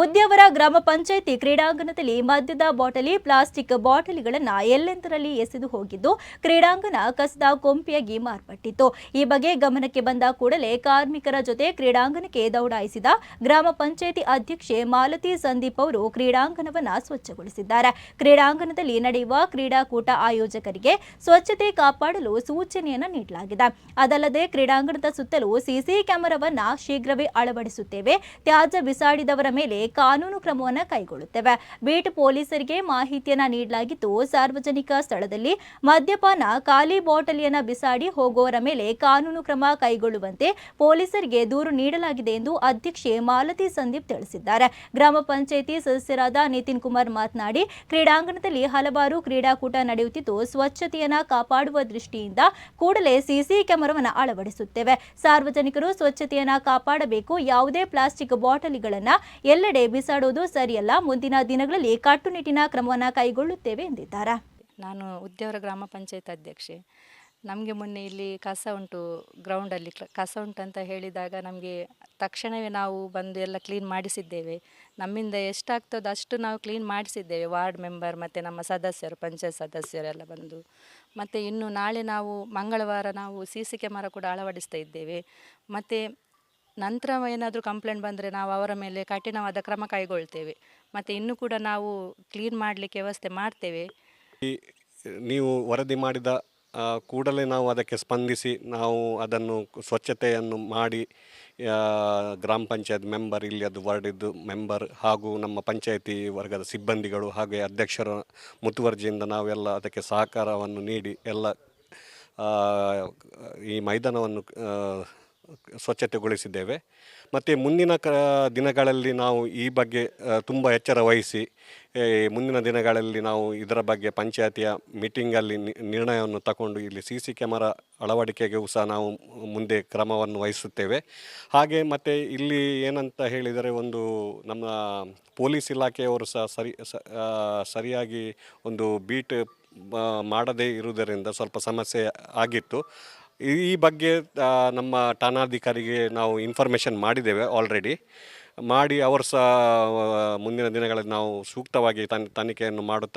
ಉದ್ಯಾವರ ಗ್ರಾಮ ಪಂಚಾಯಿತಿ ಕ್ರೀಡಾಂಗಣದಲ್ಲಿ ಮದ್ಯದ ಬಾಟಲಿ, ಪ್ಲಾಸ್ಟಿಕ್ ಬಾಟಲಿಗಳನ್ನು ಎಲ್ಲೆಂದರಲ್ಲಿ ಎಸೆದು ಹೋಗಿದ್ದು, ಕ್ರೀಡಾಂಗಣ ಕಸದ ಕೊಂಪಿಯಾಗಿ ಮಾರ್ಪಟ್ಟಿತ್ತು. ಈ ಬಗ್ಗೆ ಗಮನಕ್ಕೆ ಬಂದ ಕೂಡಲೇ ಕಾರ್ಮಿಕರ ಜೊತೆ ಕ್ರೀಡಾಂಗಣಕ್ಕೆ ದೌಡಾಯಿಸಿದ ಗ್ರಾಮ ಪಂಚಾಯಿತಿ ಅಧ್ಯಕ್ಷೆ ಮಾಲತಿ ಸಂದೀಪ್ ಅವರು ಕ್ರೀಡಾಂಗಣವನ್ನು ಸ್ವಚ್ಛಗೊಳಿಸಿದ್ದಾರೆ. ಕ್ರೀಡಾಂಗಣದಲ್ಲಿ ನಡೆಯುವ ಕ್ರೀಡಾಕೂಟ ಆಯೋಜಕರಿಗೆ ಸ್ವಚ್ಛತೆ ಕಾಪಾಡಲು ಸೂಚನೆಯನ್ನು ನೀಡಲಾಗಿದೆ. ಅದಲ್ಲದೆ ಕ್ರೀಡಾಂಗಣದ ಸುತ್ತಲೂ ಸಿಸಿ ಕ್ಯಾಮೆರಾವನ್ನು ಶೀಘ್ರವೇ ಅಳವಡಿಸುತ್ತೇವೆ. ತ್ಯಾಜ್ಯ ಬಿಸಾಡಿದವರ ಮೇಲೆ ಕಾನೂನು ಕ್ರಮವನ್ನು ಕೈಗೊಳ್ಳುತ್ತೇವೆ. ಬೀಟ್ ಪೊಲೀಸರಿಗೆ ಮಾಹಿತಿಯನ್ನು ನೀಡಲಾಗಿದ್ದು, ಸಾರ್ವಜನಿಕ ಸ್ಥಳದಲ್ಲಿ ಮದ್ಯಪಾನ, ಖಾಲಿ ಬಾಟಲಿಯನ್ನ ಬಿಸಾಡಿ ಹೋಗುವವರ ಮೇಲೆ ಕಾನೂನು ಕ್ರಮ ಕೈಗೊಳ್ಳುವಂತೆ ಪೊಲೀಸರಿಗೆ ದೂರು ನೀಡಲಾಗಿದೆ ಎಂದು ಅಧ್ಯಕ್ಷೆ ಮಾಲತಿ ಸಂದೀಪ್ ತಿಳಿಸಿದ್ದಾರೆ. ಗ್ರಾಮ ಪಂಚಾಯಿತಿ ಸದಸ್ಯರಾದ ನಿತಿನ್ ಕುಮಾರ್ ಮಾತನಾಡಿ, ಕ್ರೀಡಾಂಗಣದಲ್ಲಿ ಹಲವಾರು ಕ್ರೀಡಾಕೂಟ ನಡೆಯುತ್ತಿದ್ದು, ಸ್ವಚ್ಛತೆಯನ್ನ ಕಾಪಾಡುವ ದೃಷ್ಟಿಯಿಂದ ಕೂಡಲೇ ಸಿಸಿ ಕ್ಯಾಮೆರಾವನ್ನು ಅಳವಡಿಸುತ್ತೇವೆ. ಸಾರ್ವಜನಿಕರು ಸ್ವಚ್ಛತೆಯನ್ನ ಕಾಪಾಡಬೇಕು. ಯಾವುದೇ ಪ್ಲಾಸ್ಟಿಕ್ ಬಾಟಲಿಗಳನ್ನ ಎಲ್ಲೆಡೆ ಬಿಸಾಡುವುದು ಸರಿಯಲ್ಲ. ಮುಂದಿನ ದಿನಗಳಲ್ಲಿ ಕಟ್ಟುನಿಟ್ಟಿನ ಕ್ರಮವನ್ನು ಕೈಗೊಳ್ಳುತ್ತೇವೆ ಎಂದಿದ್ದಾರೆ. ನಾನು ಉದ್ಯಾವರ ಗ್ರಾಮ ಪಂಚಾಯತ್ ಅಧ್ಯಕ್ಷೆ. ನಮಗೆ ಮೊನ್ನೆ ಇಲ್ಲಿ ಕಸ ಉಂಟು ಗ್ರೌಂಡಲ್ಲಿ ಕಸ ಉಂಟು ಅಂತ ಹೇಳಿದಾಗ ನಮಗೆ ತಕ್ಷಣವೇ ನಾವು ಬಂದು ಎಲ್ಲ ಕ್ಲೀನ್ ಮಾಡಿಸಿದ್ದೇವೆ. ನಮ್ಮಿಂದ ಎಷ್ಟಾಗ್ತದೋ ಅಷ್ಟು ನಾವು ಕ್ಲೀನ್ ಮಾಡಿಸಿದ್ದೇವೆ. ವಾರ್ಡ್ ಮೆಂಬರ್ ಮತ್ತು ನಮ್ಮ ಸದಸ್ಯರು, ಪಂಚಾಯತ್ ಸದಸ್ಯರೆಲ್ಲ ಬಂದು. ಮತ್ತು ಇನ್ನು ನಾಳೆ ನಾವು ಮಂಗಳವಾರ ನಾವು ಸಿ ಸಿ ಕ್ಯಾಮರಾ ಕೂಡ ಅಳವಡಿಸ್ತಾ ಇದ್ದೇವೆ. ಮತ್ತು ನಂತರ ಏನಾದರೂ ಕಂಪ್ಲೇಂಟ್ ಬಂದರೆ ನಾವು ಅವರ ಮೇಲೆ ಕಠಿಣವಾದ ಕ್ರಮ ಕೈಗೊಳ್ತೇವೆ. ಮತ್ತು ಇನ್ನು ಕೂಡ ನಾವು ಕ್ಲೀನ್ ಮಾಡಲಿಕ್ಕೆ ವ್ಯವಸ್ಥೆ ಮಾಡ್ತೇವೆ. ನೀವು ವರದಿ ಮಾಡಿದ ಕೂಡಲೇ ನಾವು ಅದಕ್ಕೆ ಸ್ಪಂದಿಸಿ ನಾವು ಅದನ್ನು ಸ್ವಚ್ಛತೆಯನ್ನು ಮಾಡಿ ಗ್ರಾಮ ಪಂಚಾಯತ್ ಮೆಂಬರ್, ಇಲ್ಲಿ ಅದು ವಾರ್ಡಿದ್ದು ಮೆಂಬರ್ ಹಾಗೂ ನಮ್ಮ ಪಂಚಾಯತಿ ವರ್ಗದ ಸಿಬ್ಬಂದಿಗಳು ಹಾಗೆ ಅಧ್ಯಕ್ಷರ ಮುತುವರ್ಜಿಯಿಂದ ನಾವೆಲ್ಲ ಅದಕ್ಕೆ ಸಹಕಾರವನ್ನು ನೀಡಿ ಎಲ್ಲ ಈ ಮೈದಾನವನ್ನು ಸ್ವಚ್ಛತೆಗೊಳಿಸಿದ್ದೇವೆ. ಮತ್ತು ಮುಂದಿನ ಕ, ದಿನಗಳಲ್ಲಿ ನಾವು ಈ ಬಗ್ಗೆ ತುಂಬ ಎಚ್ಚರ ವಹಿಸಿ ಮುಂದಿನ ದಿನಗಳಲ್ಲಿ ನಾವು ಇದರ ಬಗ್ಗೆ ಪಂಚಾಯತಿಯ ಮೀಟಿಂಗಲ್ಲಿ ನಿರ್ಣಯವನ್ನು ತಗೊಂಡು ಇಲ್ಲಿ ಸಿ ಸಿ ಕ್ಯಾಮರಾ ಅಳವಡಿಕೆಗೂ ಸಹ ನಾವು ಮುಂದೆ ಕ್ರಮವನ್ನು ವಹಿಸುತ್ತೇವೆ. ಹಾಗೆ ಮತ್ತು ಇಲ್ಲಿ ಏನಂತ ಹೇಳಿದರೆ ಒಂದು ನಮ್ಮ ಪೊಲೀಸ್ ಇಲಾಖೆಯವರು ಸಹ ಸರಿ ಸರಿಯಾಗಿ ಒಂದು ಬೀಟ್ ಮಾಡದೇ ಇರುವುದರಿಂದ ಸ್ವಲ್ಪ ಸಮಸ್ಯೆ ಆಗಿತ್ತು. ಈ ಬಗ್ಗೆ ನಮ್ಮ ಠಾಣಾಧಿಕಾರಿಗೆ ನಾವು ಇನ್ಫಾರ್ಮೇಷನ್ ಮಾಡಿದ್ದೇವೆ ಆಲ್ರೆಡಿ ಮಾಡಿ, ಅವರು ಸಹ ಮುಂದಿನ ದಿನಗಳಲ್ಲಿ ನಾವು ಸೂಕ್ತವಾಗಿ ತನ್, ತನಿಖೆಯನ್ನು ಮಾಡುತ್ತಾ